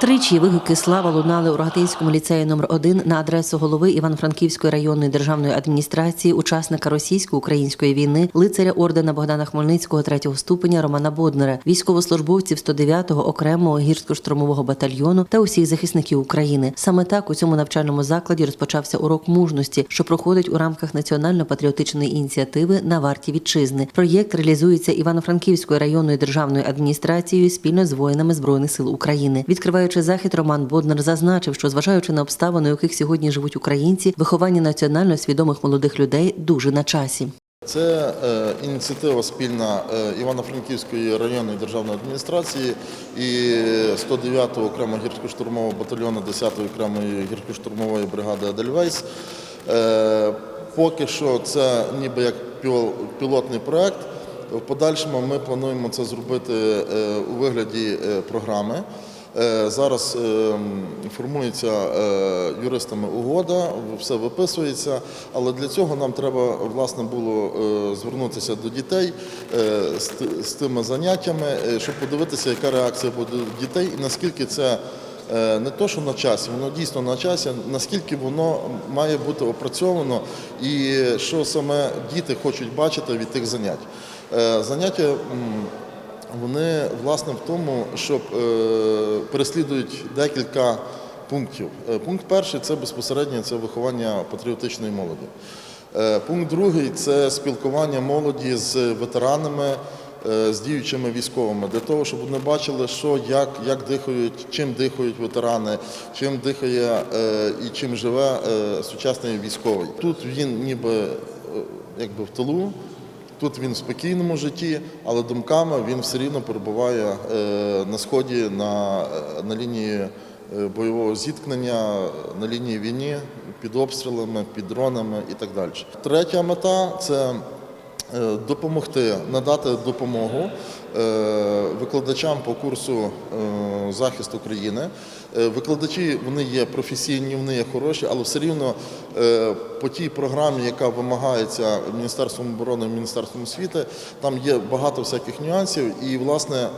Тричі вигуки слава лунали у Рогатинському ліцеї номер 1 на адресу голови Івано-Франківської районної державної адміністрації, учасника російсько-української війни, лицаря ордена Богдана Хмельницького третього ступеня Романа Боднера, військовослужбовців 109-го окремого гірсько-штурмового батальйону та усіх захисників України. Саме так у цьому навчальному закладі розпочався урок мужності, що проходить у рамках національно-патріотичної ініціативи на варті вітчизни. Проєкт реалізується Івано-Франківською районною державною адміністрацією спільно з воїнами збройних сил України. Відкриваючи захід, Роман Боднер зазначив, що зважаючи на обставини, у яких сьогодні живуть українці, виховання національно свідомих молодих людей дуже на часі. Це е, ініціатива спільна е, Івано-Франківської районної державної адміністрації і 109-го окремого гірсько-штурмового батальйону 10-ї окремої гірсько-штурмової бригади Адельвейс. Е, Поки що це ніби як пілотний проект. В подальшому ми плануємо це зробити е, у вигляді е, програми. Е, Зараз е, формується е, юристами угода, все виписується, але для цього нам треба власне було е, звернутися до дітей з тими заняттями, щоб подивитися, яка реакція буде дітей і наскільки це. Не то, що на часі, воно дійсно на часі, наскільки воно має бути опрацьовано і що саме діти хочуть бачити від тих занять. Заняття вони власне в тому, щоб е, переслідують декілька пунктів. Е, Пункт перший це безпосередньо це виховання патріотичної молоді. Е, Пункт другий це спілкування молоді з ветеранами, з діючими військовими, для того, щоб вони бачили, що як, як дихають, чим дихають ветерани, чим дихає і чим живе сучасний військовий. Тут він ніби якби в тилу. Тут він в спокійному житті, але думками він все рівно перебуває е, на сході на, е, на лінії е, бойового зіткнення, на лінії війни, під обстрілами, під дронами і так далі. Третя мета це допомогти, надати допомогу викладачам по курсу е, захист України. Е, Викладачі вони є професійні, вони є хороші, але все рівно е, по тій програмі, яка вимагається Міністерством оборони, Міністерством освіти, там є багато всяких нюансів. І власне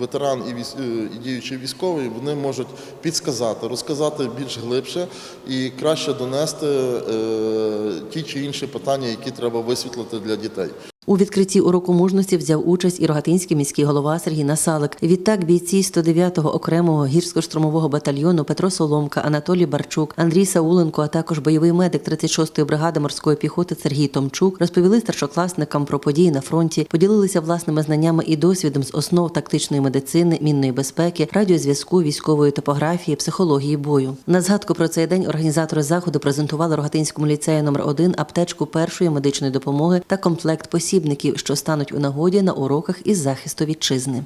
ветеран і військ- е, і діючий військовий вони можуть підсказати, розказати більш глибше і краще донести е, ті чи інші питання, які треба висвітлити для дітей. У відкритті уроку мужності взяв участь і Рогатинський міський голова Сергій Насалик. Відтак бійці 109-го окремого гірсько-штурмового батальйону Петро Соломка, Анатолій Барчук, Андрій Сауленко, а також бойовий медик 36-ї бригади морської піхоти Сергій Томчук розповіли старшокласникам про події на фронті, поділилися власними знаннями і досвідом з основ тактичної медицини, мінної безпеки, радіозв'язку, військової топографії, психології бою. На згадку про цей день організатори заходу презентували Рогатинському ліцею номер 1 аптечку першої медичної допомоги та комплект посібників, що стануть у нагоді на уроках із захисту вітчизни.